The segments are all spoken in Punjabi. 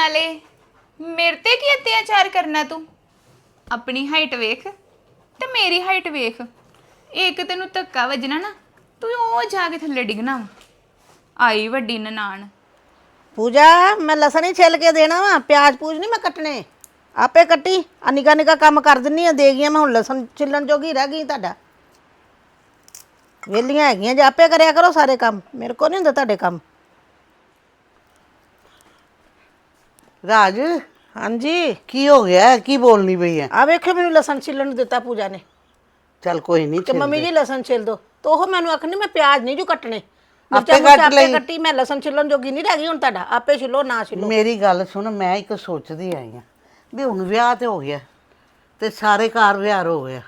ਨਾਲੇ ਮੇਰੇ ਤੇ ਕੀ ਅਤਿਆਚਾਰ ਕਰਨਾ ਤੂੰ? ਆਪਣੀ ਹਾਈਟ ਵੇਖ ਤੇ ਮੇਰੀ ਹਾਈਟ ਵੇਖ। ਇੱਕ ਤੈਨੂੰ ਧੱਕਾ ਵੱਜਣਾ ਨਾ, ਤੂੰ ਉਹ ਜਾ ਕੇ ਥੱਲੇ ਡਿੱਗਣਾ ਵਾ। ਆਈ ਵੱਡੀ ਨਨਾਣ। ਪੂਜਾ, ਮੈਂ ਲਸਣ ਹੀ ਛਿੱਲ ਕੇ ਦੇਣਾ ਵਾ, ਪਿਆਜ਼ ਪੂਜ ਨਹੀਂ ਮੈਂ ਕੱਟਣੇ। ਆਪੇ ਕੱਟੀ, ਆ ਨਿਕਾ ਨਿਕਾ ਕੰਮ ਕਰ ਦਿੰਨੀ ਆ, ਦੇ ਗਈਆਂ ਮੈਂ ਹੁਣ ਲਸਣ ਛਿੱਲਣ ਜੋਗੀ ਰਹਿ ਗਈ ਤੁਹਾਡਾ। ਵੇਲੀਆਂ ਹੈਗੀਆਂ ਜੇ ਆਪੇ ਕਰਿਆ ਕਰੋ ਸਾਰੇ ਕੰਮ, ਮੇਰੇ ਕੋਲ ਨਹੀਂ ਹੁੰਦਾ ਤੁਹਾਡੇ ਕੰਮ। ਰਾਜ ਹਾਂਜੀ? ਕੀ ਹੋ ਗਿਆ? ਕੀ ਬੋਲਣੀ ਪਈ ਹੈ ਆ ਵੇਖੋ ਮੈਨੂੰ ਲਸਣ ਛਿੱਲਣ ਨੂੰ ਦਿੱਤਾ ਪੂਜਾ ਨੇ। ਚੱਲ ਕੋਈ ਨਹੀਂ ਕਿ ਮੰਮੀ ਜੀ ਲਸਣ ਛਿੱਲ ਦੋ। ਤੋ ਉਹ ਮੈਨੂੰ ਆਖਣੀ ਮੈਂ ਪਿਆਜ਼ ਨਹੀਂ ਜੋ ਕੱਟਣੇ। ਆਪੇ ਕੱਟ ਲਈ। ਕੱਟੀ ਮੈਂ ਲਸਣ ਛਿੱਲਣ ਜੋਗੀ ਨਹੀਂ ਰਹਿ ਗਈ ਹੁਣ ਤੁਹਾਡਾ। ਆਪੇ ਛਿੱਲੋ ਨਾ ਛਿੱਲੋ। ਮੇਰੀ ਗੱਲ ਸੁਣ ਮੈਂ ਇੱਕ ਸੋਚਦੀ ਆਈ ਆ ਵੀ ਹੁਣ ਵਿਆਹ ਤੇ ਹੋ ਗਿਆ ਤੇ ਸਾਰੇ ਘਰ ਵਿਹਾਰ ਹੋ ਗਿਆ।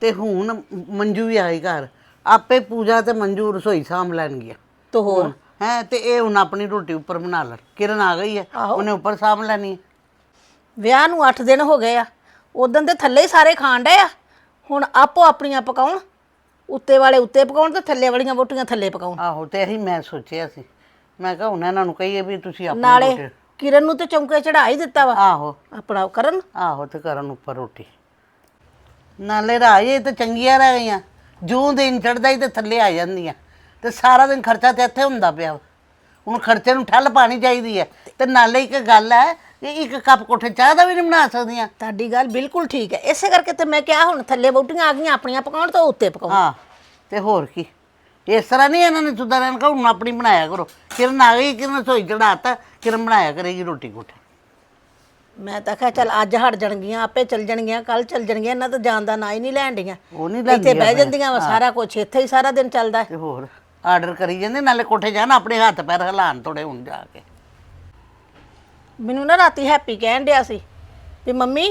ਤੇ ਹੁਣ ਮੰਜੂ ਵੀ ਆਈ ਘਰ। ਆਪੇ ਪੂਜਾ ਤੇ ਮੰਜੂ ਰਸੋਈ ਸਾਂਭ ਲੈਣਗੀਆਂ। ਤੋ ਹੋਰ? ਹੈ ਤੇ ਇਹ ਹੁਣ ਆਪਣੀ ਰੋਟੀ ਉੱਪਰ ਬਣਾ ਲੈਣ ਕਿਰਨ ਆ ਗਈ ਹੈ। ਆਹੋ। ਉਹਨੇ ਉੱਪਰ ਸਾਂਭ ਲੈਣੀ ਹੈ। ਵਿਆਹ ਨੂੰ 8 ਦਿਨ ਹੋ ਗਏ ਆ। ਉਦੋਂ ਦੇ ਥੱਲੇ ਹੀ ਸਾਰੇ ਖਾਣ ਡਏ ਆ। ਹੁਣ ਆਪੋ ਆਪਣੀਆਂ ਪਕਾਉਣ ਉੱਤੇ ਵਾਲੇ ਉੱਤੇ ਪਕਾਉਣ ਤੇ ਥੱਲੇ ਵਾਲੀਆਂ ਵੋਟੀਆਂ ਥੱਲੇ ਪਕਾਉਣ। ਆਹੋ ਤੇ ਇਹੀ ਮੈਂ ਸੋਚਿਆ ਸੀ। ਮੈਂ ਕਿਹਾ ਹੁਣ ਇਹਨਾਂ ਨੂੰ ਕਹੀਏ ਵੀ ਤੁਸੀਂ ਆਪਣੀ ਨਾਲੇ ਰੋਟੀ ਕਿਰਨ ਨੂੰ ਤੇ ਚੌਂਕੇ ਚੜਾ ਹੀ ਦਿੱਤਾ ਵਾ। ਆਹੋ। ਆਪਣਾ ਕਰਨ। ਆਹੋ ਤੇ ਕਰਨ ਉੱਪਰ ਰੋਟੀ। ਨਾਲੇ ਰਾਜੇ ਤੇ ਚੰਗੀਆਂ ਰਹਿ ਗਈਆਂ। ਜੂੰ ਦਿਨ ਚੜਦਾ ਹੀ ਤੇ ਥੱਲੇ ਆ ਜਾਂਦੀਆਂ। ਤੇ ਸਾਰਾ ਦਿਨ ਖਰਚਾ ਤੇ ਇੱਥੇ ਹੁੰਦਾ ਪਿਆ ਵਾ। ਹੁਣ ਖਰਚੇ ਨੂੰ ਠੱਲ ਪਾਣੀ ਚਾਹੀਦੀ ਹੈ। ਤੇ ਨਾਲੇ ਇੱਕ ਗੱਲ ਹੈ ਕਿ ਇੱਕ ਕੱਪ ਕੋਠੇ ਚਾਹ ਦਾ ਵੀ ਨਹੀਂ ਬਣਾ ਸਕਦੀਆਂ। ਤੁਹਾਡੀ ਗੱਲ ਬਿਲਕੁਲ ਠੀਕ ਹੈ। ਇਸੇ ਕਰਕੇ ਤੇ ਮੈਂ ਕਿਹਾ ਹੁਣ ਥੱਲੇ ਵੋਟੀਆਂ ਆ ਗਈਆਂ ਆਪਣੀਆਂ ਪਕਾਉਣ ਤੇ ਉੱਤੇ ਪਕਾਉਣ। ਹਾਂ ਤੇ ਹੋਰ ਕੀ। ਇਸ ਤਰ੍ਹਾਂ ਨਹੀਂ ਇਹਨਾਂ ਨੇ ਸੁਧਾਰਨ ਕਾ ਹੁਣ ਆਪਣੀ ਬਣਾਇਆ ਕਰੋ। ਕਿਰਨ ਆ ਗਈ ਕਿਰਨ ਰਸੋਈ ਚੜਾਤਾ ਕਿਰਨ ਬਣਾਇਆ ਕਰੇਗੀ ਰੋਟੀ ਕੋਠੇ। ਮੈਂ ਤਾਂ ਕਿਹਾ ਚੱਲ ਅੱਜ ਹਟ ਜਾਣਗੀਆਂ ਆਪੇ ਚੱਲ ਜਾਣਗੀਆਂ ਕੱਲ ਚੱਲ ਜਾਣਗੀਆਂ ਇਹਨਾਂ ਤਾਂ ਜਾਣ ਦਾ ਨਾਂ ਹੀ ਨਹੀਂ ਲੈਣ ਡੀਆਂ ਉਹ ਨਹੀਂ ਇੱਥੇ ਬਹਿ। ਜਾਂਦੀਆਂ ਵਾ ਸਾਰਾ ਕੁਝ ਇੱਥੇ ਹੀ ਸਾਰਾ ਦਿਨ ਚੱਲਦਾ ਹੈ। ਤੇ ਹੋਰ? ਆਰਡਰ ਕਰੀ ਜਾਂਦੇ ਨਾਲੇ ਕੋਠੇ ਜਾਣ ਆਪਣੇ ਹੱਥ ਪੈਰ ਹਿਲਾਣ ਥੋੜੇ ਹੁਣ ਜਾ ਕੇ। ਮੈਨੂੰ ਨਾ ਰਾਤੀ ਹੈਪੀ ਕਹਿਣ ਡਿਆ ਸੀ ਵੀ ਮੰਮੀ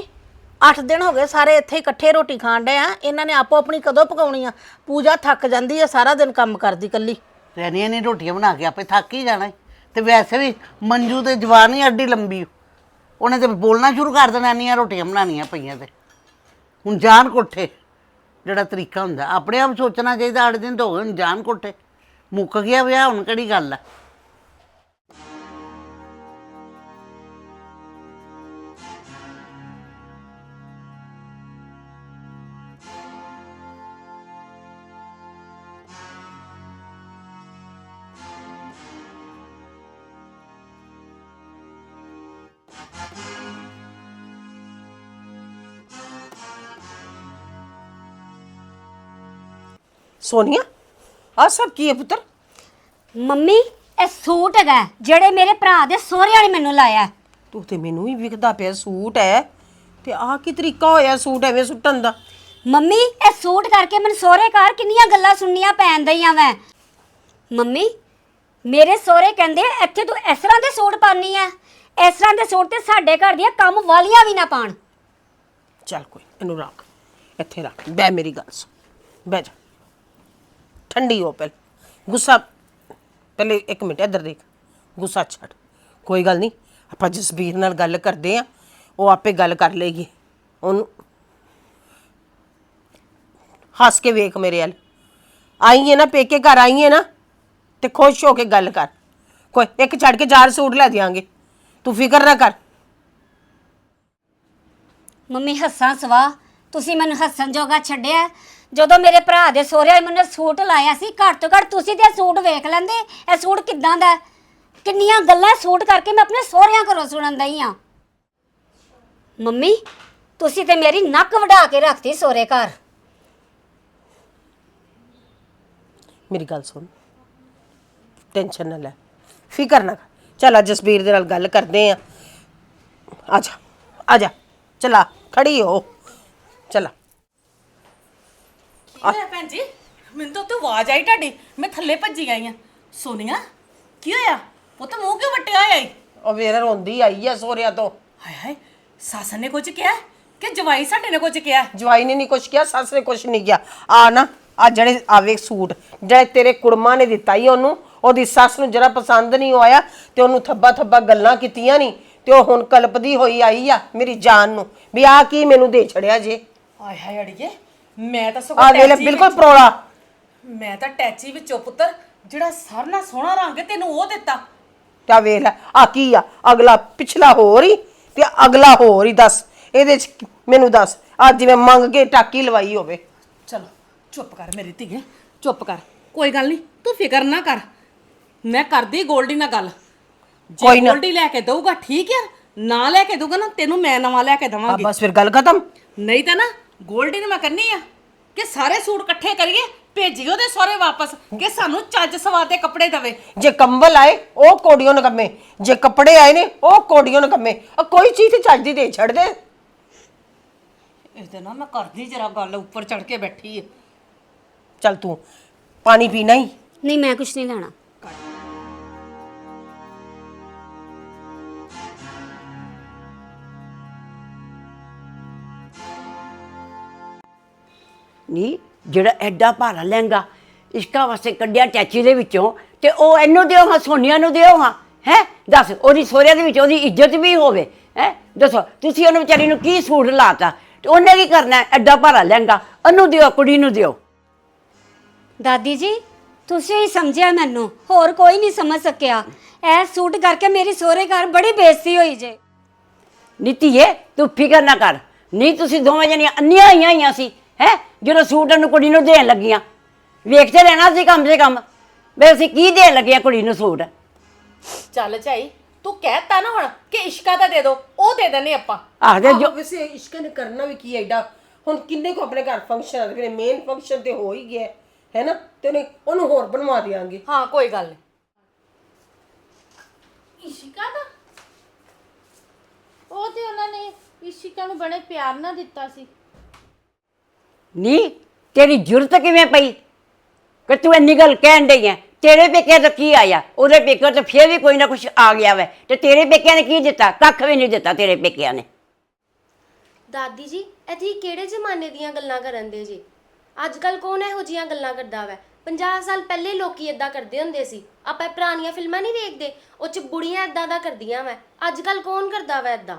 8 ਦਿਨ ਹੋ ਗਏ ਸਾਰੇ ਇੱਥੇ ਇਕੱਠੇ ਰੋਟੀ ਖਾਣ ਡਏ ਆ ਇਹਨਾਂ ਨੇ ਆਪੋ ਆਪਣੀ ਕਦੋਂ ਪਕਾਉਣੀ ਆ? ਪੂਜਾ ਥੱਕ ਜਾਂਦੀ ਆ ਸਾਰਾ ਦਿਨ ਕੰਮ ਕਰਦੀ ਕੱਲੀ ਤੇ ਇੰਨੀਆਂ ਨਹੀਂ ਰੋਟੀਆਂ ਬਣਾ ਕੇ ਆਪੇ ਥੱਕ ਹੀ ਜਾਣਾ ਈ। ਤੇ ਵੈਸੇ ਵੀ ਮੰਜੂ ਤੇ ਜਵਾਨ ਹੀ ਅੱਡੀ ਲੰਬੀ ਓ। ਉਹਨੇ ਤੇ ਬੋਲਣਾ ਸ਼ੁਰੂ ਕਰ ਦੇਣਾ ਇੰਨੀਆਂ ਰੋਟੀਆਂ ਬਣਾਉਣੀਆਂ ਪਈਆਂ ਤੇ। ਹੁਣ ਜਾਣ ਕੋਠੇ ਜਿਹੜਾ ਤਰੀਕਾ ਹੁੰਦਾ ਆਪਣੇ ਆਪ ਸੋਚਣਾ ਚਾਹੀਦਾ ਅੱਠ ਦਿਨ ਤੋਂ ਹੋ ਗਏ ਹੁਣ ਜਾਣ ਕੋਠੇ। ਮੁੱਕ ਗਿਆ ਵਿਆਹ ਹੁਣ ਕਿਹੜੀ ਗੱਲ ਆ? ਸੋਨੀਆ? ਆ ਸਭ ਕੀ ਹੈ ਪੁੱਤਰ? ਮੰਮੀ ਇਹ ਸੂਟ ਹੈਗਾ ਹੈ, ਜਿਹੜੇ ਮੇਰੇ ਭਰਾ ਦੇ ਸਹੁਰਿਆਂ ਨੇ ਮੈਨੂੰ ਲਾਇਆ ਹੈ। ਤੂੰ ਤੇ ਮੈਨੂੰ ਹੀ ਵਿਖਦਾ ਪਿਆ ਸੂਟ ਹੈ ਤੇ ਆ ਕੀ ਤਰੀਕਾ ਹੋਇਆ ਸੂਟ ਐਵੇਂ ਸੁੱਟਣ ਦਾ? ਮੰਮੀ ਇਹ ਸੂਟ ਕਰਕੇ ਮੈਨੂੰ ਸਹੁਰੇ ਘਰ ਕਿੰਨੀਆਂ ਗੱਲਾਂ ਸੁਣਨੀਆਂ ਪੈਣ ਦਈਆਂ ਵੈ। ਮੰਮੀ ਮੇਰੇ ਸਹੁਰੇ ਕਹਿੰਦੇ ਇੱਥੇ ਤੂੰ ਇਸ ਤਰ੍ਹਾਂ ਦੇ ਸੂਟ ਪਾਨੀ ਆ ਇਸ ਤਰ੍ਹਾਂ ਦੇ ਸੂਟ ਤੇ ਸਾਡੇ ਘਰ ਦੀਆਂ ਕੰਮ ਵਾਲੀਆਂ ਵੀ ਨਾ ਪਾਣ ਚੱਲ ਕੋਈ ਇਹਨੂੰ ਰੱਖ ਇੱਥੇ ਰੱਖ। ਬੈ ਮੇਰੀ ਗੱਲ ਸੁਣ ਬਹਿ ਜਾ। ਠੰਡੀ ਹੋ ਪਹਿਲ। ਗੁੱਸਾ, ਪਹਿਲੇ ਇੱਕ ਮਿੰਟ ਇੱਧਰ ਦੇਖ, ਗੁੱਸਾ ਛੱਡ। ਕੋਈ ਗੱਲ ਨਹੀਂ, ਆਪਾਂ ਜਸਬੀਰ ਨਾਲ ਗੱਲ ਕਰਦੇ ਆ, ਉਹ ਆਪੇ ਗੱਲ ਕਰ ਲੇਗੀ ਉਹਨੂੰ ਹੱਸ ਕੇ ਵੇਖ ਮੇਰੇ ਵੱਲ। ਆਈ ਹੈ ਨਾ, ਪੇਕੇ ਘਰ ਆਈ ਹੈ ਨਾ, ਤੇ ਖੁਸ਼ ਹੋ ਕੇ ਗੱਲ ਕਰ। ਕੋਈ, ਇੱਕ ਛੱਡ ਕੇ ਚਾਰ ਸੂਟ ਲੈ ਦਿਆਂਗੇ। ਤੂੰ ਫਿਕਰ ਨਾ ਕਰ। ਮੰਮੀ ਹੱਸਾਂ ਸਵਾ, ਤੁਸੀਂ ਮੈਨੂੰ ਹੱਸਣ ਜੋਗਾ ਛੱਡਿਆ ਜਦੋਂ ਮੇਰੇ ਭਰਾ ਦੇ ਸਹੁਰਿਆਂ ਨੇ ਮੈਨੂੰ ਸੂਟ ਲਾਇਆ ਸੀ, ਘੱਟ ਤੋਂ ਘੱਟ ਤੁਸੀਂ ਤੇ ਇਹ ਸੂਟ ਵੇਖ ਲੈਂਦੇ, ਇਹ ਸੂਟ ਕਿੱਦਾਂ ਦਾ? ਹੈ? ਕਿੰਨੀਆਂ ਗੱਲਾਂ ਸੂਟ ਕਰਕੇ ਮੈਂ ਆਪਣੇ ਸਹੁਰਿਆਂ ਘਰੋਂ ਸੁਣਨ ਦਈ ਆ। ਮੰਮੀ, ਤੁਸੀਂ ਤੇ ਮੇਰੀ ਨੱਕ ਵਢਾ ਕੇ ਰੱਖਤੀ ਸਹੁਰੇ ਘਰ। ਮੇਰੀ ਗੱਲ ਸੁਣ। ਟੈਨਸ਼ਨ ਨਾ ਲੈ। ਫਿਕਰ ਨਾ ਕਰ। ਚੱਲ ਅੱਜ ਜਸਬੀਰ ਦੇ ਨਾਲ ਗੱਲ ਕਰਦੇ ਆ। ਆ ਜਾ ਚਲਾ ਖੜੀ ਹੋ। ਚਲਾ ਕੀ ਹੋਇਆ ਭੈਣ ਜੀ? ਮੈਨੂੰ ਤਾਂ ਉੱਤੇ ਆਵਾਜ਼ ਆਈ ਤੁਹਾਡੀ। ਮੈਂ ਥੱਲੇ ਭੱਜੀ ਗਈ ਆ। ਸੋਨੀਆ ਕੀ ਹੋਇਆ? ਉਹ ਤਾਂ ਮੂੰਹ ਕਿਉਂ ਵੱਟਿਆ ਹੋਇਆ ਈ? ਉਹ ਵੇਰ ਰੋਂਦੀ ਆਈ ਆ ਸੋਰਿਆ ਤੋਂ। ਹਾਏ ਹਾਏ ਸੱਸ ਨੇ ਕੁਝ ਕਿਹਾ? ਕਿ ਜਵਾਈ ਸਾਡੇ ਨੇ ਕੁਝ ਕਿਹਾ? ਜਵਾਈ ਨੇ ਨਹੀਂ ਕੁਛ ਕਿਹਾ ਸੱਸ ਨੇ ਕੁਛ ਨਹੀਂ ਕਿਹਾ। ਆ ਨਾ ਆ ਜਿਹੜੇ ਆਵੇ ਸੂਟ ਜਿਹੜੇ ਤੇਰੇ ਕੁੜਮਾ ਨੇ ਦਿੱਤਾ ਹੀ ਉਹਨੂੰ ਉਹਦੀ ਸੱਸ ਨੂੰ ਜਰਾ ਪਸੰਦ ਨਹੀਂ ਹੋਇਆ ਤੇ ਉਹਨੂੰ ਥੱਬਾ ਥੱਬਾ ਗੱਲਾਂ ਕੀਤੀਆਂ ਨਹੀਂ ਤੇ ਉਹ ਹੁਣ ਕਲਪਦੀ ਹੋਈ ਆਈ ਆ ਮੇਰੀ ਜਾਨ ਨੂੰ ਵੀ ਆ ਕੀ ਮੈਨੂੰ ਦੇ ਛੜਿਆ ਜੇ। ਹਾਏ ਹਾਏ ਅੜੀਏ। ਮੈਂ ਤਾਂ ਸਗੋਂ ਆ ਟੈਚੀ ਬਿਲਕੁਲ ਵਿੱਚ- ਪਰੋਲਾ। ਮੈਂ ਤਾਂ ਟੈਚੀ ਵਿੱਚੋਂ ਪੁੱਤਰ ਜਿਹੜਾ ਸਰਨਾ ਸੋਹਣਾ ਰੰਗ ਹੈ, ਤੈਨੂੰ ਉਹ ਦਿੱਤਾ। ਤਾਂ ਵੇਖ ਲੈ ਆ ਕੀ ਆ? ਅਗਲਾ ਪਿਛਲਾ ਹੋਰ ਹੀ ਤੇ ਅਗਲਾ ਹੋਰ ਹੀ ਦੱਸ। ਇਹਦੇ ਚ ਕੀ- ਮੈਨੂੰ ਦੱਸ ਅੱਜ ਜਿਵੇਂ ਮੰਗ ਕੇ ਟਾਕੀ ਲਵਾਈ ਹੋਵੇ। ਚਲੋ ਚੁੱਪ ਕਰ ਮੇਰੀ ਧੀਏ ਚੁੱਪ ਕਰ। ਕੋਈ ਗੱਲ ਨਹੀਂ ਤੂੰ ਫਿਕਰ ਨਾ ਕਰ। ਮੈਂ ਕਰਦੀ ਗੋਲਡੀ ਨਾਲ ਗੱਲ। ਜੇ ਕੋਈ ਨਾ। ਗੋਲਡੀ ਲੈ ਕੇ ਦਊਗਾ ਠੀਕ ਆ। ਨਾ ਲੈ ਕੇ ਦਊਗਾ ਨਾ ਤੈਨੂੰ ਮੈਂ ਨਵਾਂ ਲੈ ਕੇ ਆ ਦਵਾਂਗੀ। ਬਸ ਫਿਰ ਗੱਲ ਖਤਮ। ਨਹੀਂ ਤਾਂ ਨਾ ਗੋਲਡੀ ਨੂੰ ਮੈਂ ਕਰਨੀ ਆ ਕਿ ਸਾਰੇ ਸੂਟ ਇਕੱਠੇ ਕਰੀਏ ਭੇਜੀ ਉਹਦੇ ਸਹੁਰੇ ਵਾਪਸ ਕਿ ਸਾਨੂੰ ਚੱਜ ਸਵਾਦ ਦੇ ਕੱਪੜੇ ਦਵੇ। ਜੇ ਕੰਬਲ ਆਏ ਉਹ ਕੋੜੀਆਂ ਨਕਮੇ ਜੇ ਕੱਪੜੇ ਆਏ ਨੇ ਉਹ ਕੋੜੀਆਂ ਨਕਮੇ ਆ ਕੋਈ ਚੀਜ਼ ਤੇ ਚੱਜ ਦੀ ਦੇ ਛੱਡ ਦੇ। ਇਹਦੇ ਨਾਲ ਮੈਂ ਕਰਦੀ ਜਰਾ ਗੱਲ ਉੱਪਰ ਚੜ ਕੇ ਬੈਠੀ ਆ। ਚੱਲ ਤੂੰ ਪਾਣੀ ਪੀਣਾ ਹੀ? ਨਹੀਂ ਮੈਂ ਕੁਝ ਨਹੀਂ ਲੈਣਾ। ਨਹੀਂ ਜਿਹੜਾ ਐਡਾ ਭਾਰਾ ਲਹਿੰਗਾ ਇਸਕਾ ਵਾਸਤੇ ਕੱਢਿਆ ਟੈਚੀ ਦੇ ਵਿੱਚੋਂ ਤੇ ਉਹ ਇਹਨੂੰ ਦਿਓ ਹਾਂ ਸੋਨੀਆ ਨੂੰ ਦਿਓ ਹਾਂ ਹੈ? ਦੱਸ ਉਹਦੀ ਸੋਹਰਿਆਂ ਦੇ ਵਿੱਚ ਉਹਦੀ ਇੱਜ਼ਤ ਵੀ ਹੋਵੇ ਹੈ? ਦੱਸੋ ਤੁਸੀਂ ਉਹਨੂੰ ਵਿਚਾਰੀ ਨੂੰ ਕੀ ਸੂਟ ਲਾਤਾ? ਤੇ ਉਹਨੇ ਕੀ ਕਰਨਾ ਹੈ? ਐਡਾ ਭਾਰਾ ਲਹਿੰਗਾ ਉਹਨੂੰ ਦਿਓ ਕੁੜੀ ਨੂੰ ਦਿਓ। ਦਾਦੀ ਜੀ ਤੁਸੀਂ ਹੀ ਸਮਝਿਆ ਮੈਨੂੰ ਹੋਰ ਕੋਈ ਨਹੀਂ ਸਮਝ ਸਕਿਆ। ਇਹ ਸੂਟ ਕਰਕੇ ਮੇਰੀ ਸਹੁਰੇ ਘਰ ਬੜੀ ਬੇਇੱਜ਼ਤੀ ਹੋਈ ਜੇ। ਨੀਤੀਏ ਤੂੰ ਫਿਕਰ ਨਾ ਕਰ। ਨਹੀਂ ਤੁਸੀਂ ਦੋਵੇਂ ਜਣੀਆਂ ਅੰਨੀਆਂ ਆਈਆਂ ਹੋਈਆਂ ਸੀ ਹੈ? ਜਦੋਂ ਸੂਟ ਉਹਨੂੰ ਕੁੜੀ ਨੂੰ ਦੇਣ ਲੱਗੀਆਂ ਵੇਖਦੇ ਰਹਿਣਾ ਸੀ ਕੰਮ ਸੇ ਕੰਮ ਵੀ ਅਸੀਂ ਕੀ ਦੇਣ ਲੱਗੀਆਂ ਕੁੜੀ ਨੂੰ ਸੂਟ? ਚੱਲ ਝਾਈ ਤੂੰ ਕਹਿਤਾ ਨਾ ਹੁਣ ਕਿ ਇਸ਼ਕਾ ਦਾ ਦੇ ਦੋ ਉਹ ਦੇ ਦਿੰਨੇ ਆਪਾਂ। ਆਖਦੇ ਜੋ ਵੈਸੇ ਇਸ਼ਕ ਨੇ ਕਰਨਾ ਵੀ ਕੀ ਐਡਾ ਹੁਣ ਕਿੰਨੇ ਕੋ ਆਪਣੇ ਘਰ ਫੰਕਸ਼ਨ ਆ ਜਿਹੜੇ ਮੇਨ ਫੰਕਸ਼ਨ ਤੇ ਹੋ ਹੀ ਗਿਆ ਹੈ ਨਾ? ਤੇ ਉਹਨੇ ਉਹਨੂੰ ਹੋਰ ਬਣਵਾ ਦਿਆਂਗੇ। ਹਾਂ ਕੋਈ ਗੱਲ ਨਹੀਂ ਇਸ਼ਿਕਾ ਦਾ? ਉਹ ਤੇ ਉਹਨਾਂ ਨੇ ਇਸ਼ਿਕਾ ਨੂੰ ਬੜੇ ਪਿਆਰ ਨਾਲ ਦਿੱਤਾ ਸੀ। ਨੀ ਤੇਰੀ ਜੁਰਤ ਕਿਵੇਂ ਪਈ? ਕਿ ਤੂੰ ਇੰਨੀ ਗੱਲ ਕਹਿਣ ਡਈ ਐ? ਤੇਰੇ ਪੇਕਿਆਂ ਤੋਂ ਕੀ ਆਇਆ? ਉਹਦੇ ਪੇਕਿਆਂ ਤੋਂ ਫੇਰ ਵੀ ਕੋਈ ਨਾ ਕੁਝ ਆ ਗਿਆ ਵੈ। ਤੇ ਤੇਰੇ ਪੇਕਿਆਂ ਨੇ ਕੀ ਦਿੱਤਾ? ਕੱਖ ਵੀ ਨਹੀਂ ਦਿੱਤਾ ਤੇਰੇ ਪੇਕਿਆਂ ਨੇ। ਦਾਦੀ ਜੀ ਇਹ ਤੁਸੀਂ ਕਿਹੜੇ ਜ਼ਮਾਨੇ ਦੀਆਂ ਗੱਲਾਂ ਕਰਨ ਦੇ ਜੀ? ਅੱਜ ਕੱਲ ਕੌਣ ਇਹੋ ਜੀਆਂ ਗੱਲਾਂ ਕਰਦਾ ਵੈ? 50 ਸਾਲ ਪਹਿਲੇ ਲੋਕੀ ਇਦਾਂ ਕਰਦੇ ਹੁੰਦੇ ਸੀ। ਆਪਾਂ ਪੁਰਾਣੀਆਂ ਫਿਲਮਾਂ ਨਹੀਂ ਵੇਖਦੇ? ਉਹ ਚ ਬੁੜੀਆਂ ਇਦਾਂ ਦਾ ਕਰਦੀਆਂ ਵੈ। ਅੱਜ ਕੱਲ ਕੌਣ ਕਰਦਾ ਵੈ ਇਦਾਂ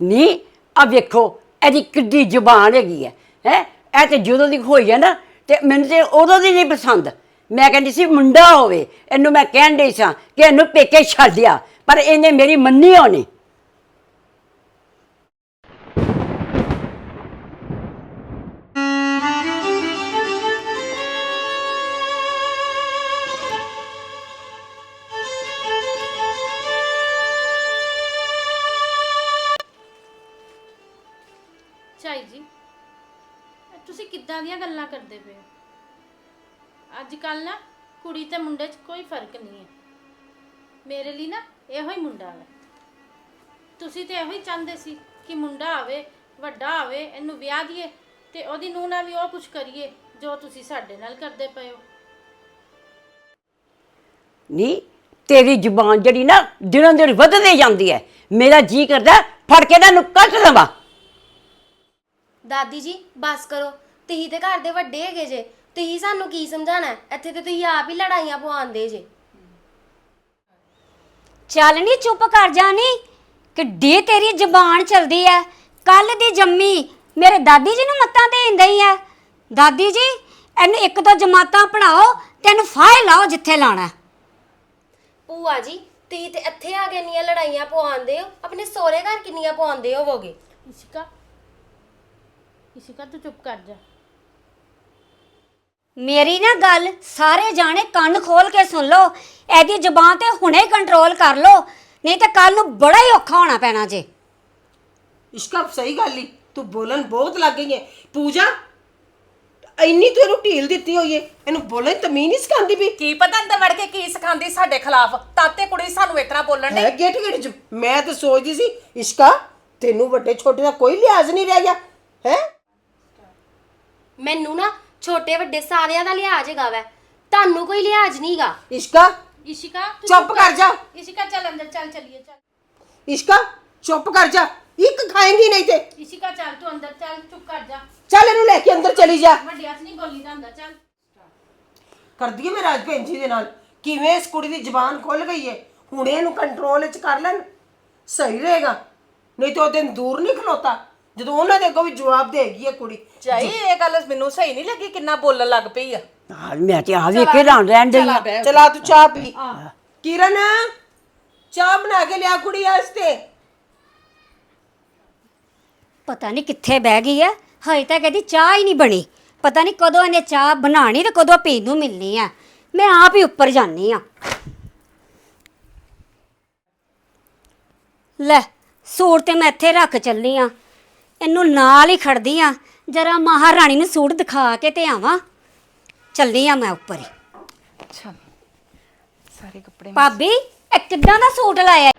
ਨੀ ਆ ਵੇਖੋ ਇਹਦੀ ਕਿੱਡੀ ਜ਼ੁਬਾਨ ਹੈਗੀ ਹੈ ਹੈ? ਇਹ ਤੇ ਜਦੋਂ ਦੀ ਹੋਈ ਹੈ ਨਾ, ਤੇ ਮੈਨੂੰ ਤੇ ਉਦੋਂ ਦੀ ਨਹੀਂ ਪਸੰਦ। ਮੈਂ ਕਹਿੰਦੀ ਸੀ, ਮੁੰਡਾ ਹੋਵੇ, ਇਹਨੂੰ ਮੈਂ ਕਹਿਣ ਡਈ ਸਾਂ ਕਿ ਇਹਨੂੰ ਪੇਕੇ ਛੱਡਿਆ ਪਰ ਇਹਨੇ ਮੇਰੀ ਮੰਨੀ ਹੋਣੀ। ਕਿੱਦਾਂ ਦੀਆਂ ਗੱਲਾਂ ਕਰਦੇ ਪਏ ਹੋ। ਅੱਜ ਕੱਲ ਨਾ ਕੁੜੀ ਤੇ ਮੁੰਡੇ 'ਚ ਕੋਈ ਫ਼ਰਕ ਨਹੀਂ ਹੈ। ਮੇਰੇ ਲਈ ਨਾ ਇਹੋ ਹੀ ਮੁੰਡਾ ਹੈ। ਤੁਸੀਂ ਤੇ ਇਹੋ ਹੀ ਚਾਹੁੰਦੇ ਸੀ ਕਿ ਮੁੰਡਾ ਆਵੇ ਵੱਡਾ ਆਵੇ ਇਹਨੂੰ ਵਿਆਹ ਦਈਏ ਤੇ ਉਹਦੀ ਨੂੰਹ ਨਾਲ ਵੀ ਉਹ ਕੁਝ ਕਰੀਏ ਜੋ ਤੁਸੀਂ ਸਾਡੇ ਨਾਲ ਕਰਦੇ ਪਏ ਹੋ। ਨੀ ਤੇਰੀ ਜ਼ੁਬਾਨ ਜਿਹੜੀ ਨਾ ਦਿਨੋਂ ਦਿਨ ਵੱਧਦੀ ਜਾਂਦੀ ਹੈ। ਮੇਰਾ ਜੀ ਕਰਦਾ ਫੜ ਕੇ ਨਾ ਨੂੰ ਕੱਟ ਲਵਾਂ ਦਾਦੀ ਜੀ ਬਸ ਕਰੋ। ਤੁਸੀਂ ਤੇ ਘਰ ਦੇ ਵੱਡੇ ਹੈਗੇ ਜੇ ਤੁਸੀਂ ਸਾਨੂੰ ਕੀ ਸਮਝਾਣਾ ਹੈ? ਇੱਥੇ ਤੇ ਤੁਸੀਂ ਆਪ ਹੀ ਲੜਾਈਆਂ ਪਵਾਉਂਦੇ ਜੇ। ਚੱਲ ਨਹੀਂ ਚੁੱਪ ਕਰ ਜਾ ਨੀ। ਕਿੱਡੀ ਤੇਰੀ ਜ਼ਬਾਨ ਚਲਦੀ ਐ। ਕੱਲ ਦੀ ਜੰਮੀ ਮੇਰੇ ਦਾਦੀ ਜੀ ਨੂੰ ਮੱਤਾਂ ਦੇਂਦਾ ਹੀ ਐ। ਦਾਦੀ ਜੀ ਇਹਨੂੰ ਇੱਕ ਦੋ ਜਮਾਤਾਂ ਪੜਾਓ ਤੇ ਇਹਨੂੰ ਫਾਇ ਲਾਓ ਜਿੱਥੇ ਲਾਣਾ ਭੂਆ ਜੀ ਤੁਸੀਂ ਤੇ ਇੱਥੇ ਆ ਕੇ ਇੰਨੀਆਂ ਲੜਾਈਆਂ ਪਵਾਉਂਦੇ ਹੋ। ਆਪਣੇ ਸਹੁਰੇ ਘਰ ਕਿੰਨੀਆਂ ਪਵਾਉਂਦੇ ਹੋਵੋਗੇ? ਇਸ਼ਿਕਾ ਇਸ਼ਿਕਾ ਤੂੰ ਚੁੱਪ ਕਰ ਜਾ। ਮੇਰੀ ਨਾ ਗੱਲ ਸਾਰੇ ਜਾਣੇ ਕੰਨ ਖੋਲ ਕੇ ਸੁਣ ਲਓ। ਇਹਦੀ ਜ਼ਬਾਨ ਤੇ ਹੁਣੇ ਕੰਟਰੋਲ ਕਰ ਲਓ। ਨਹੀਂ ਤੇ ਕੱਲ ਨੂੰ ਬੜਾ ਹੀ ਔਖਾ ਹੋਣਾ ਪੈਣਾ ਜੇ। ਇਸ਼ਕਾ ਸਹੀ ਗੱਲ ਹੀ ਤੂੰ ਬੋਲਣ ਬਹੁਤ ਲੱਗ ਗਈ ਹੈ ਪੂਜਾ ਇੰਨੀ ਤੂੰ ਇਹਨੂੰ ਢੀਲ ਦਿੱਤੀ ਹੋਈ ਹੈ ਇਹਨੂੰ ਬੋਲਣ ਤਮੀਨ ਨਹੀਂ ਸਿਖਾਉਂਦੀ ਵੀ ਕੀ ਪਤਾ ਅੰਦਰ ਵੜ ਕੇ ਕੀ ਸਿਖਾਉਂਦੀ ਸਾਡੇ ਖਿਲਾਫ। ਤਾਤੇ ਕੁੜੀ ਸਾਨੂੰ ਇਤਨਾ ਬੋਲਣ ਹੈ ਗੇਟ ਗੇਟ ਚ? ਮੈਂ ਤਾਂ ਸੋਚਦੀ ਸੀ ਇਸ਼ਕਾ ਤੈਨੂੰ ਵੱਡੇ ਛੋਟੇ ਦਾ ਕੋਈ ਲਿਹਾਜ਼ ਨਹੀਂ ਰਹਿ ਗਿਆ। ਹੈ? ਮੈਨੂੰ ਨਾ ਛੋਟੇ ਵੱਡੇ ਸਾਰਿਆਂ ਦਾ ਲਿਹਾਜ਼ ਹੈਗਾ ਵੈ। ਤੁਹਾਨੂੰ ਕੋਈ ਲਿਹਾਜ਼ ਨਹੀਂਗਾ ਇਸ਼ਕਾ ਇਸ਼ਿਕਾ ਤੂੰ ਚੁੱਪ ਕਰ ਜਾ। ਇਸ਼ਿਕਾ ਚੱਲ ਅੰਦਰ ਚੱਲ ਚਲੀਏ ਚੱਲ। ਇਸ਼ਕਾ ਚੁੱਪ ਕਰ ਜਾ। ਇੱਕ ਖਾਏਂਗੀ ਨਹੀਂ ਤੇ। ਇਸ਼ਿਕਾ ਚੱਲ ਤੂੰ ਅੰਦਰ ਚੱਲ ਚੁੱਪ ਕਰ ਜਾ। ਚੱਲ ਇਹਨੂੰ ਲੈ ਕੇ ਅੰਦਰ ਚਲੀ ਜਾ। ਵੱਡਿਆਂ 'ਚ ਨਹੀਂ ਬੋਲੀ ਦਾ ਹੁੰਦਾ ਚੱਲ। ਕਰਦੀ ਹੈ ਮੈਂ ਰਾਜ ਭੈਣ ਜੀ ਦੇ ਨਾਲ। ਕਿਵੇਂ ਇਸ ਕੁੜੀ ਦੀ ਜ਼ਬਾਨ ਖੁੱਲ ਗਈ ਹੈ ਹੁਣੇ ਇਹਨੂੰ ਕੰਟਰੋਲ ਵਿੱਚ ਕਰ ਲੈਣ। ਸਹੀ ਰਹੇਗਾ। ਨਹੀਂ ਤਾਂ ਉਹ ਦਿਨ ਦੂਰ ਨਹੀਂ ਖਲੋਤਾ। ਜਦੋਂ ਉਹਨਾਂ ਦੇ ਅੱਗੋਂ ਵੀ ਜਵਾਬ ਦੇਗੀ ਇਹ ਕੁੜੀ। ਚਾਹੀ ਇਹ ਗੱਲ ਮੈਨੂੰ ਸਹੀ ਨਹੀਂ ਲੱਗੀ ਕਿੰਨਾ ਬੋਲਣ ਲੱਗ ਪਈ ਆ। ਹਾਂ, ਮੈਂ ਤੇ ਆ ਵੇਖ ਕੇ ਰਾਂ ਰਹਿਣ ਡਈ ਆਂ। ਚਲਾ ਤੂੰ ਚਾਹ ਪੀ। ਕਿਰਨ ਚਾਹ ਬਣਾ ਕੇ ਲਿਆ ਕੁੜੀ ਵਾਸਤੇ। ਪਤਾ ਨਹੀਂ ਕਿੱਥੇ ਬਹਿ ਗਈ ਹੈ ਹਜੇ ਤੱਕ ਇਹਦੀ ਚਾਹ ਹੀ ਨਹੀਂ ਬਣੀ। ਪਤਾ ਨਹੀਂ ਕਦੋਂ ਇਹਨੇ ਚਾਹ ਬਣਾਣੀ ਤੇ ਕਦੋਂ ਪੀਣ ਨੂੰ ਮਿਲਣੀ ਆ। ਮੈਂ ਆਪ ਹੀ ਉੱਪਰ ਜਾਨੀ ਆ। ਲੈ ਸੂਟ ਤੇ ਮੈਂ ਇੱਥੇ ਰੱਖ ਚੱਲੀ ਆ। ਇਹਨੂੰ ਨਾਲ ਹੀ ਖੜਦੀ ਆ। ਜਰਾ ਮਹਾਰਾਣੀ ਨੂੰ ਸੂਟ ਦਿਖਾ ਕੇ ਤੇ ਆਵਾਂ। ਚੱਲੀ ਆ ਮੈਂ ਉੱਪਰ ਹੀ। ਚਲ। ਸਾਰੇ ਕੱਪੜੇ ਭਾਬੀ ਇਹ ਕਿੱਦਾਂ ਦਾ ਸੂਟ ਲਾਇਆ?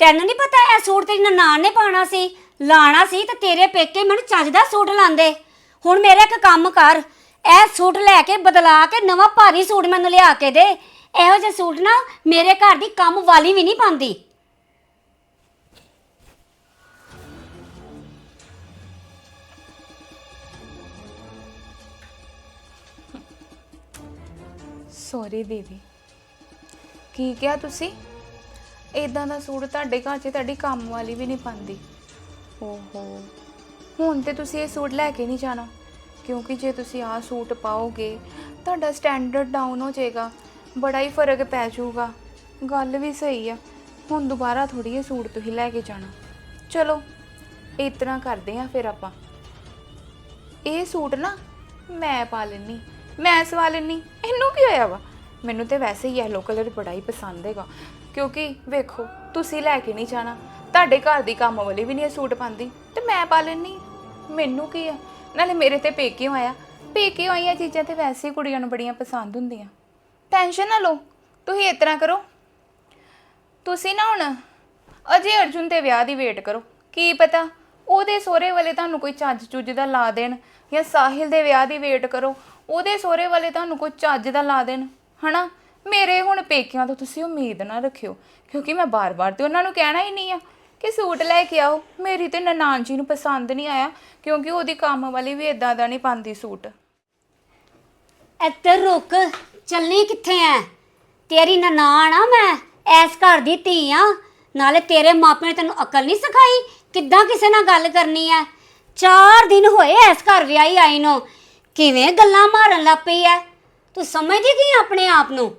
ਤੈਨੂੰ ਨਹੀਂ ਪਤਾ ਇਹ ਸੂਟ ਤੇਰੀ ਨਨਾਣ ਨੇ ਪਾਣਾ ਸੀ ਲਾਣਾ ਸੀ ਤੇ ਤੇਰੇ ਪੇਕੇ ਮੈਨੂੰ ਚੱਜ ਦਾ ਸੂਟ ਲਾਂਦੇ ਹੁਣ ਮੇਰਾ ਇੱਕ ਕੰਮ ਕਰ ਇਹ ਸੂਟ ਲੈ ਕੇ ਬਦਲਾ ਕੇ ਨਵਾਂ ਭਾਰੀ ਸੂਟ ਮੈਨੂੰ ਲਿਆ ਕੇ ਦੇ। ਇਹੋ ਜਿਹੇ ਸੂਟ ਨਾ ਮੇਰੇ ਘਰ ਦੀ ਕੰਮ ਵਾਲੀ ਵੀ ਨਹੀਂ ਪਾਉਂਦੀ। ਸੌਰੀ ਦੀਦੀ। ਕੀ ਕਿਹਾ ਤੁਸੀਂ? ਇਦਾਂ ਦਾ ਸੂਟ ਤੁਹਾਡੇ ਘਰ 'ਚ ਤੁਹਾਡੀ ਕੰਮ ਵਾਲੀ ਵੀ ਨਹੀਂ ਪਾਉਂਦੀ। ਓਹੋ। ਹੁਣ ਤੇ ਤੁਸੀਂ ਇਹ ਸੂਟ ਲੈ ਕੇ ਨਹੀਂ ਜਾਣਾ। ਕਿਉਂਕਿ ਜੇ ਤੁਸੀਂ ਆਹ ਸੂਟ ਪਾਓਗੇ ਤੁਹਾਡਾ ਸਟੈਂਡਰਡ ਡਾਊਨ ਹੋ ਜਾਏਗਾ ਬੜਾ ਹੀ ਫ਼ਰਕ ਪੈ ਜਾਊਗਾ। ਗੱਲ ਵੀ ਸਹੀ ਆ। ਹੁਣ ਦੁਬਾਰਾ ਥੋੜੀ ਇਹ ਸੂਟ ਤੁਸੀਂ ਲੈ ਕੇ ਜਾਣਾ। ਚਲੋ ਇਸ ਤਰ੍ਹਾਂ ਕਰਦੇ ਆ ਫਿਰ ਆਪਾਂ। ਇਹ ਸੂਟ ਨਾ ਮੈਂ ਪਾ ਲੈਣੀ ਮੈਂ ਸਵਾ ਲੈਣੀ ਇਹਨੂੰ ਕੀ ਹੋਇਆ ਵਾ? ਮੈਨੂੰ ਤੇ ਵੈਸੇ ਹੀ ਯੈਲੋ ਕਲਰ ਬੜਾ ਹੀ ਪਸੰਦ ਹੈਗਾ। ਕਿਉਂਕਿ ਵੇਖੋ, ਤੁਸੀਂ ਲੈ ਕੇ ਨਹੀਂ ਜਾਣਾ, ਤੁਹਾਡੇ ਘਰ ਦੀ ਕੰਮ ਵਾਲੀ ਵੀ ਨਹੀਂ ਇਹ ਸੂਟ ਪਾਉਂਦੀ, ਤੇ ਮੈਂ ਪਾ ਲੈਣੀ ਮੈਨੂੰ ਕੀ ਆ? ਨਾਲੇ ਮੇਰੇ ਤੇ ਪੇਕੇ ਆਇਆ ਪੇਕੇ ਆਈਆਂ ਚੀਜ਼ਾਂ ਤੇ ਵੈਸੇ ਹੀ ਕੁੜੀਆਂ ਨੂੰ ਬੜੀਆਂ ਪਸੰਦ ਹੁੰਦੀਆਂ। ਟੈਨਸ਼ਨ ਨਾ ਲਓ, ਤੁਸੀਂ ਇਸ ਤਰ੍ਹਾਂ ਕਰੋ। ਤੁਸੀਂ ਨਾ ਹੁਣ ਅਜੇ ਅਰਜੁਨ ਦੇ ਵਿਆਹ ਦੀ ਵੇਟ ਕਰੋ। ਕੀ ਪਤਾ, ਉਹਦੇ ਸਹੁਰੇ ਵਾਲੇ ਤੁਹਾਨੂੰ ਕੋਈ ਚੱਜ ਚੁੱਜ ਦਾ ਲਾ ਦੇਣ ਜਾਂ ਸਾਹਿਲ ਦੇ ਵਿਆਹ ਦੀ ਵੇਟ ਕਰੋ। ਉਹਦੇ ਸਹੁਰੇ ਵਾਲੇ ਤੁਹਾਨੂੰ ਕੋਈ ਚੱਜ ਦਾ ਲਾ ਦੇਣ, ਹਨਾ? ਮੇਰੇ ਹੁਣ ਪੇਕਿਆਂ ਤੋਂ ਤੁਸੀਂ ਉਮੀਦ ਨਾ ਰੱਖਿਓ, ਕਿਉਂਕਿ ਮੈਂ ਬਾਰ-ਬਾਰ ਤੇ ਉਹਨਾਂ ਨੂੰ ਕਹਿਣਾ ਹੀ ਨਹੀਂ ਆ ਕਿ ਸੂਟ ਲੈ ਕੇ ਆਓ। ਮੇਰੀ ਤੇ ਨਨਾਣ ਜੀ ਨੂੰ ਪਸੰਦ ਨਹੀਂ ਆਇਆ, ਕਿਉਂਕਿ ਉਹਦੀ ਕੰਮ ਵਾਲੀ ਵੀ ਇਦਾਂ ਦਾ ਨਹੀਂ ਪਾਉਂਦੀ ਸੂਟ। ਇੱਧਰ ਰੁਕ, ਚੱਲਣੀ ਕਿੱਥੇ ਐ? ਤੇਰੀ ਨਨਾਣ ਆ ਮੈਂ, ਐਸ ਘਰ ਦੀ ਧੀ ਆ। ਨਾਲੇ ਤੇਰੇ ਮਾਪਿਆਂ ਨੇ ਤੈਨੂੰ ਅਕਲ ਨਹੀਂ ਸਿਖਾਈ, ਕਿੱਦਾਂ ਕਿਸੇ ਨਾਲ ਗੱਲ ਕਰਨੀ ਐ? ਚਾਰ ਦਿਨ ਹੋਏ ਐਸ ਘਰ ਵਿਆਹੀ ਆਈ ਨੂੰ ਕਿਵੇਂ ਗੱਲਾਂ ਮਾਰਨ ਲੱਗ ਪਈ ਐ? ਤੂੰ ਸਮਝਦੀ ਕੀ ਆਪਣੇ ਆਪ ਨੂੰ?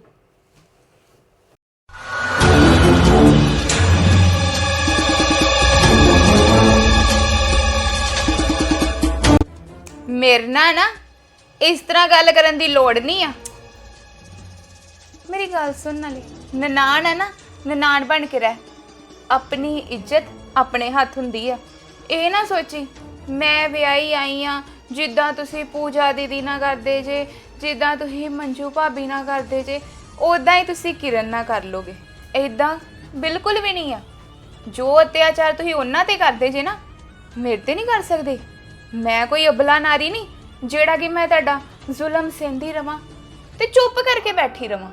ਮੇਰੇ ਨਾਲ ਨਾ ਇਸ ਤਰ੍ਹਾਂ ਗੱਲ ਕਰਨ ਦੀ ਲੋੜ ਨਹੀਂ ਆ। ਮੇਰੀ ਗੱਲ ਸੁਣ ਨਾਲੇ, ਨਨਾਣ ਹੈ ਨਾ, ਨਨਾਣ ਬਣ ਕੇ ਰਹਿ। ਆਪਣੀ ਇੱਜ਼ਤ ਆਪਣੇ ਹੱਥ ਹੁੰਦੀ ਆ। ਇਹ ਨਾ ਸੋਚੀ, ਮੈਂ ਵਿਆਹੀ ਆਈ ਆ ਜਿੱਦਾਂ ਤੁਸੀਂ ਪੂਜਾ ਦੀਦੀ ਨਾਲ ਕਰਦੇ ਜੇ, ਜਿੱਦਾਂ ਤੁਸੀਂ ਮੰਜੂ ਭਾਬੀ ਨਾਲ ਕਰਦੇ ਜੇ ਉਦਾਂ ਹੀ ਤੁਸੀਂ ਕਿਰਨ ਨਾਲ ਕਰ ਲੋਗੇ। ਇਦਾਂ ਬਿਲਕੁਲ ਵੀ ਨਹੀਂ ਆ। ਜੋ ਅਤਿਆਚਾਰ ਤੁਸੀਂ ਉਹਨਾਂ ਤੇ ਕਰਦੇ ਜੇ ਨਾ, ਮੇਰੇ ਤੇ ਨਹੀਂ ਕਰ ਸਕਦੇ। ਮੈਂ ਕੋਈ ਅਬਲਾ ਨਾਰੀ ਨਹੀਂ, ਜਿਹੜਾ ਕਿ ਮੈਂ ਤੁਹਾਡਾ ਜ਼ੁਲਮ ਸਹਿੰਦੀ ਰਵਾਂ ਤੇ ਚੁੱਪ ਕਰਕੇ ਬੈਠੀ ਰਵਾਂ।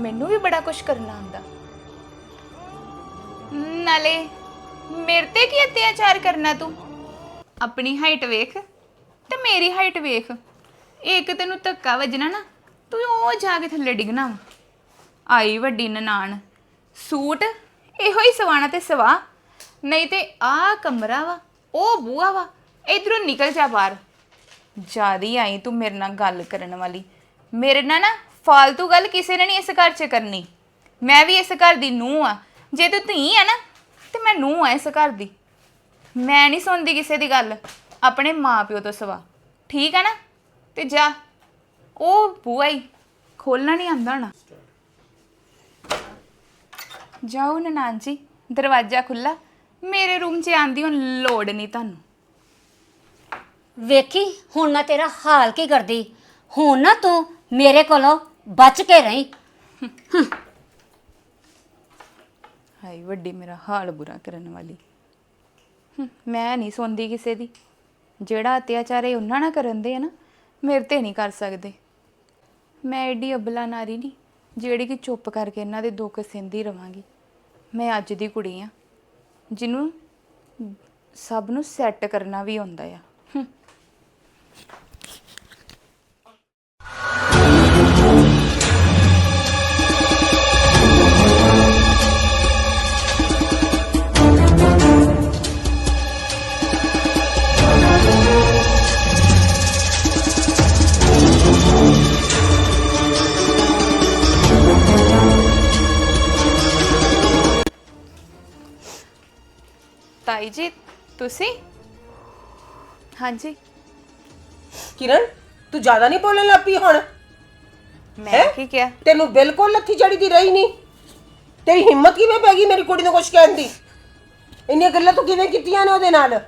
ਮੈਨੂੰ ਵੀ ਬੜਾ ਕੁਝ ਕਰਨਾ ਆਉਂਦਾ। ਨਾਲੇ ਮੇਰੇ ਤੇ ਕੀ ਅਤਿਆਚਾਰ ਕਰਨਾ ਤੂੰ? ਆਪਣੀ ਹਾਈਟ ਵੇਖ। ਤੇ ਮੇਰੀ ਹਾਈਟ ਵੇਖ। ਇੱਕ ਤੈਨੂੰ ਧੱਕਾ ਵੱਜਣਾ ਨਾ, ਤੂੰ ਉਹ ਜਾ ਕੇ ਥੱਲੇ ਡਿੱਗਣਾ ਵਾ। ਆਈ ਵੱਡੀ ਨਨਾਣ, ਸੂਟ ਇਹੋ ਹੀ ਸਵਾਣਾ ਤੇ ਸਵਾ। ਨਹੀਂ ਤੇ ਆ ਕਮਰਾ ਵਾ, ਉਹ ਬੂਆ ਵਾ, ਇਧਰੋਂ ਨਿਕਲ ਜਾ ਬਾਹਰ। ਜਿਆਦੀ ਆਈ ਤੂੰ ਮੇਰੇ ਨਾਲ ਗੱਲ ਕਰਨ ਵਾਲੀ। ਮੇਰੇ ਨਾਲ ਨਾ ਫਾਲਤੂ ਗੱਲ ਕਿਸੇ ਨੇ ਨਹੀਂ ਇਸ ਘਰ 'ਚ ਕਰਨੀ। ਮੈਂ ਵੀ ਇਸ ਘਰ ਦੀ ਨੂੰਹ ਆ। ਜੇ ਤੂੰ ਧੀ ਆ ਨਾ, ਤੇ ਮੈਂ ਨੂੰਹ ਆ ਇਸ ਘਰ ਦੀ। ਮੈਂ ਨਹੀਂ ਸੁਣਦੀ ਕਿਸੇ ਦੀ ਗੱਲ। ਆਪਣੇ ਮਾਪਿਓ ਤੋਂ ਸਵਾ। ਠੀਕ ਆ ਨਾ? ਤੇ ਜਾ। ਉਹ ਬੂਆ ਹੀ ਖੋਲਣਾ ਨਹੀਂ ਆਂਦਾ ਹੋਣਾ। ਜਾਓ ਨਨਾਨ ਜੀ ਦਰਵਾਜ਼ਾ ਖੁੱਲਾ ਮੇਰੇ ਰੂਮ 'ਚ ਆਂਦੀ ਹੁਣ ਲੋੜ ਨਹੀਂ ਤੁਹਾਨੂੰ। ਵੇਖੀ ਹੁਣ ਮੈਂ ਤੇਰਾ ਹਾਲ ਕੀ ਕਰਦੀ? ਹੁਣ ਨਾ ਤੂੰ ਮੇਰੇ ਕੋਲੋਂ ਬਚ ਕੇ ਰਹੀਂ। ਹਾਈ ਵੱਡੀ ਮੇਰਾ ਹਾਲ ਬੁਰਾ ਕਰਨ ਵਾਲੀ। ਹੂੰ, ਮੈਂ ਨਹੀਂ ਸੁਣਦੀ ਕਿਸੇ ਦੀ। ਜਿਹੜਾ ਅਤਿਆਚਾਰ ਇਹ ਉਹਨਾਂ ਨਾਲ ਕਰਨ ਦੇ ਆ ਨਾ, ਮੇਰੇ ਤੇ ਨਹੀਂ ਕਰ ਸਕਦੇ। ਮੈਂ ਐਡੀ ਅਬਲਾ ਨਾਰੀ ਨਹੀਂ, ਜਿਹੜੀ ਕਿ ਚੁੱਪ ਕਰਕੇ ਇਹਨਾਂ ਦੇ ਦੁੱਖ ਸਿੰਦੀ ਰਵਾਂਗੀ। ਮੈਂ ਅੱਜ ਦੀ ਕੁੜੀ ਆ, ਜਿਹਨੂੰ ਸਭ ਨੂੰ ਸੈੱਟ ਕਰਨਾ ਵੀ ਆਉਂਦਾ ਆ। ਜੀ ਤੁਸੀਂ? ਹਾਂਜੀ। ਕਿਰਨ ਤੂੰ ਜ਼ਿਆਦਾ ਨਹੀਂ ਬੋਲਣ ਲੱਪੀ ਹੁਣ? ਮੈਂ ਕੀ ਕਿਹਾ? ਤੈਨੂੰ ਬਿਲਕੁਲ ਲੱਥੀ ਚੜੀ ਦੀ ਰਹੀ ਨਹੀਂ। ਤੇਰੀ ਹਿੰਮਤ ਕਿਵੇਂ ਪੈ ਗਈ ਮੇਰੀ ਕੁੜੀ ਨੂੰ ਕੁਝ ਕਹਿਣ ਦੀ? ਇੰਨੀਆਂ ਗੱਲਾਂ ਤੂੰ ਕਿਵੇਂ ਕੀਤੀਆਂ ਨੇ ਉਹਦੇ ਨਾਲ?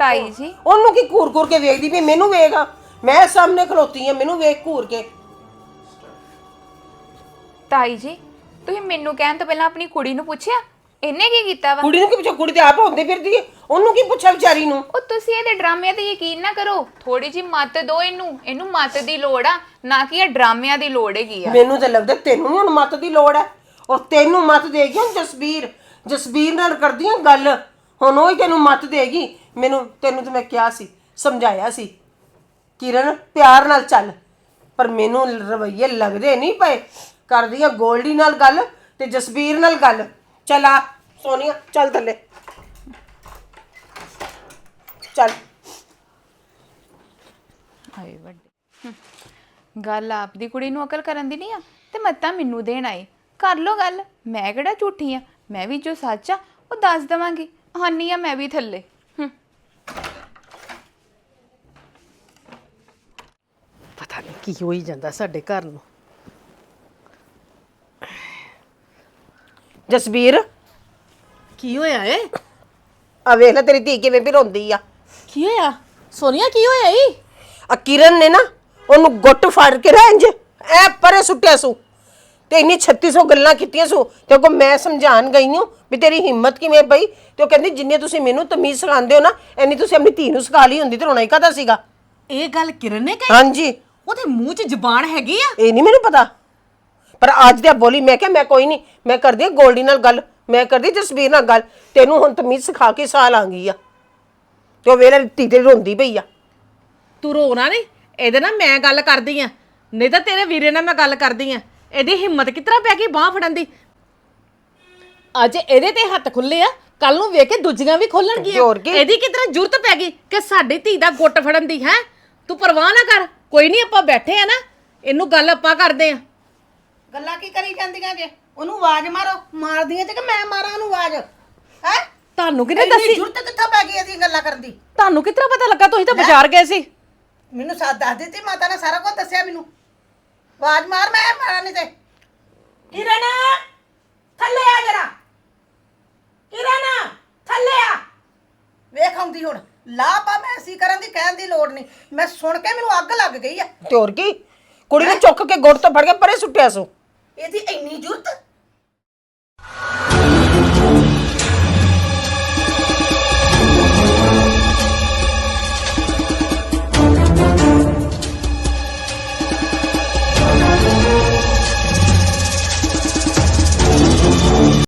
ਤਾਈ ਜੀ। ਉਹਨੂੰ ਕੀ ਘੂਰ ਘੂਰ ਕੇ ਵੇਖਦੀ ਵੀ ਮੈਨੂੰ ਵੇਖਾ ਮੈਂ ਸਾਹਮਣੇ ਖਲੋਤੀ ਆ ਮੈਨੂੰ ਵੇਖ ਘੂਰ ਕੇ। ਤਾਈ ਜੀ ਤੁਸੀਂ ਮੈਨੂੰ ਕਹਿਣ ਤੋਂ ਪਹਿਲਾਂ ਆਪਣੀ ਕੁੜੀ ਨੂੰ ਪੁੱਛਿਆ? ਇਹਨੇ ਕੀ ਕੀਤਾ ਵਾ? ਕੁੜੀ ਨੂੰ ਕੀ ਪੁੱਛੋ? ਕੁੜੀ ਤੇ ਆਪ ਹੁੰਦੀ ਫਿਰਦੀ ਹੈ ਉਹਨੂੰ ਕੀ ਪੁੱਛਿਆ ਵਿਚਾਰੀ ਨੂੰ? ਉਹ ਤੁਸੀਂ ਇਹਦੇ ਡਰਾਮਿਆਂ ਤੇ ਯਕੀਨ ਨਾ ਕਰੋ। ਥੋੜੀ ਜੀ ਮੱਤ ਦਿਓ ਇਹਨੂੰ। ਇਹਨੂੰ ਮੱਤ ਦੀ ਲੋੜ ਆ। ਨਾ ਕਿ ਇਹ ਡਰਾਮਿਆਂ ਦੀ ਲੋੜ ਹੈਗੀ ਆ। ਮੈਨੂੰ ਤਾਂ ਲੱਗਦਾ ਤੈਨੂੰ ਵੀ ਹੁਣ ਮਤ ਦੀ ਲੋੜ ਹੈ ਔਰ ਤੈਨੂੰ ਮਤ ਦੇਗੀ ਹੁਣ ਜਸਬੀਰ। ਜਸਬੀਰ ਨਾਲ ਕਰਦੀ ਆ ਗੱਲ। ਹੁਣ ਉਹ ਹੀ ਤੈਨੂੰ ਮਤ ਦੇਗੀ। ਮੈਨੂੰ ਤੈਨੂੰ ਤਾਂ ਮੈਂ ਕਿਹਾ ਸੀ ਸਮਝਾਇਆ ਸੀ। ਕਿਰਨ ਪਿਆਰ ਨਾਲ ਚੱਲ। ਪਰ ਮੈਨੂੰ ਰਵਈਏ ਲੱਗਦੇ ਨਹੀਂ ਪਏ। ਕਰਦੀ ਆ ਗੋਲਡੀ ਨਾਲ ਗੱਲ ਤੇ ਜਸਬੀਰ ਨਾਲ ਗੱਲ। ਚੱਲ ਆ ਸੋਨੀਆ ਚੱਲ ਥੱਲੇ। ਚੱਲ। ਹਾਏ ਵੱਡੇ। ਗੱਲ ਆਪਦੀ ਕੁੜੀ ਨੂੰ ਅਕਲ ਕਰਨ ਦੀ ਨਹੀਂ ਆ ਤੇ ਮੱਤਾਂ ਮੈਨੂੰ ਦੇਣ ਆਏ ਕਰ ਲੋ ਗੱਲ ਮੈਂ ਕਿਹੜਾ ਝੂਠੀ ਆ? ਮੈਂ ਵੀ ਜੋ ਸੱਚ ਆ ਉਹ ਦੱਸ ਦਵਾਂਗੀ। ਹਾਨੀ ਆ ਮੈਂ ਵੀ ਥੱਲੇ। ਪਤਾ ਨਹੀਂ ਕੀ ਹੋਈ ਜਾਂਦਾ ਸਾਡੇ ਘਰ ਨੂੰ। ਜਸਬੀਰ ਕੀ ਹੋਇਆ ਏ? ਆ ਵੇਖ ਲੈ ਤੇਰੀ ਧੀ ਕਿਵੇਂ ਵੀ ਰੋਂਦੀ ਆ। ਕੀ ਹੋਇਆ? ਸੋਨੀਆ ਕੀ ਹੋਇਆ ਈ? ਆ ਕਿਰਨ ਨੇ ਨਾ ਉਹਨੂੰ ਗੁੱਟ ਫੜ ਕੇ ਨਾ ਇੰਜ ਐ ਪਰੇ ਸੁੱਟਿਆ ਸੂ। ਤੇ ਇੰਨੀ 3600 ਗੱਲਾਂ ਕੀਤੀਆਂ ਸੂ। ਤੇ ਉਹ ਮੈਂ ਸਮਝਾਣ ਗਈ ਹਾਂ ਵੀ ਤੇਰੀ ਹਿੰਮਤ ਕਿਵੇਂ ਪਈ? ਤੇ ਉਹ ਕਹਿੰਦੀ ਜਿੰਨੇ ਤੁਸੀਂ ਮੈਨੂੰ ਤਮੀਜ਼ ਸਿਖਾਉਂਦੇ ਹੋ ਨਾ ਐਨੀ ਤੁਸੀਂ ਆਪਣੀ ਧੀ ਨੂੰ ਸਿਖਾ ਲਈ ਹੁੰਦੀ ਤੇ ਰੋਣਾ ਹੀ ਕਾਹਦਾ ਸੀਗਾ। ਇਹ ਗੱਲ ਕਿਰਨ ਨੇ ਕਹੀ? ਹਾਂਜੀ। ਉਹਦੇ ਮੂੰਹ 'ਚ ਜ਼ਬਾਨ ਹੈਗੀ ਆ? ਇਹ ਨਹੀਂ ਮੈਨੂੰ ਪਤਾ। ਪਰ ਅੱਜ ਤੇ ਬੋਲੀ ਮੈਂ ਕਿਹਾ ਮੈਂ ਕੋਈ ਨਹੀਂ ਮੈਂ ਕਰਦੀ ਹਾਂ ਗੋਲਡੀ ਨਾਲ ਗੱਲ ਮੈਂ ਕਰਦੀ ਜਸਬੀਰ ਨਾਲ ਗੱਲ ਤੈਨੂੰ ਹੁਣ ਤਮੀਜ਼ ਸਿਖਾ ਕੇ ਸਾਲ ਆਂਗੀ ਆ। ਤੇ ਉਹ ਵੇਲੇ ਤੇ ਰੋਂਦੀ ਪਈ ਆ। ਤੂੰ ਰੋਣਾ ਨਹੀਂ ਇਹਦੇ ਨਾਲ ਮੈਂ ਗੱਲ ਕਰਦੀ ਆ ਨਹੀਂ ਤਾਂ ਤੇਰੇ ਵੀਰੇ ਨਾਲ ਮੈਂ ਗੱਲ ਕਰਦੀ ਆ ਇਹਦੀ ਹਿੰਮਤ ਕਿਤਰਾ ਪੈ ਗਈ ਬਾਹ ਫੜਨ ਦੀ? ਅੱਜ ਇਹਦੇ ਤੇ ਹੱਥ ਖੁੱਲੇ ਆ ਕੱਲ ਨੂੰ ਵੇਖ ਕੇ ਦੂਜੀਆਂ ਵੀ ਖੋਲਣਗੀਆਂ। ਹੋਰ ਕੀ? ਇਹਦੀ ਕਿਤਰਾ ਜ਼ਰੂਰਤ ਪੈ ਗਈ ਕਿ ਸਾਡੀ ਧੀ ਦਾ ਗੁੱਟ ਫੜਨ ਦੀ ਹੈ? ਤੂੰ ਪਰਵਾਹ ਨਾ ਕਰ ਕੋਈ ਨਹੀਂ ਆਪਾਂ ਬੈਠੇ ਆ ਨਾ ਇਹਨੂੰ ਗੱਲ ਆਪਾਂ ਕਰਦੇ ਆ। ਗੱਲਾਂ ਕੀ ਕਰੀ ਜਾਂਦੀਆਂ ਜੇ? ਉਹਨੂੰ ਆਵਾਜ਼ ਮਾਰੋ। ਮਾਰਦੀਆਂ ਤੇ ਕਿ ਮੈਂ ਮਾਰਾਂ ਉਹਨੂੰ ਆਵਾਜ਼? ਹੈ? ਤੁਹਾਨੂੰ ਕਿਹਨੇ ਦੱਸੀ? ਜੁਰਤ ਕਿੱਥੋਂ ਪੈ ਗਈ ਇਹਦੀਆਂ ਗੱਲਾਂ ਕਰਨ ਦੀ? ਤੁਹਾਨੂੰ ਕਿਤਰਾ ਪਤਾ ਲੱਗਾ? ਤੁਸੀਂ ਤਾਂ ਬਾਜ਼ਾਰ ਗਏ ਸੀ। ਮੈਨੂੰ ਸਾਥ ਦੱਸ ਦਿੱਤੀ ਮਾਤਾ ਨੇ ਸਾਰਾ ਕੁਝ ਦੱਸਿਆ ਮੈਨੂੰ। ਆਵਾਜ਼ ਮਾਰ ਮੈਂ ਮਾਰਾਂ ਨਹੀਂ ਤੇ। ਕਿਰਨ ਥੱਲੇ ਆ ਜਰਾ। ਕਿਰਨ ਥੱਲੇ ਆ। ਵੇਖ ਆਉਂਦੀ ਹੁਣ। ਲਾਪਾ ਮੈਂ ਐਸੀ ਕਰਨ ਦੀ ਕਹਿਣ ਦੀ ਲੋੜ ਨਹੀਂ। ਮੈਂ ਸੁਣ ਕੇ ਮੈਨੂੰ ਅੱਗ ਲੱਗ ਗਈ ਆ। ਤੇ ਹੋਰ ਕੀ? ਕੁੜੀ ਨੇ ਚੁੱਕ ਕੇ ਗੁੱਟ ਤੋਂ ਫੜ ਕੇ ਪਰੇ ਸੁੱਟਿਆ ਸੂ। ਇਹਦੀ ਇੰਨੀ ਜੁਰਤ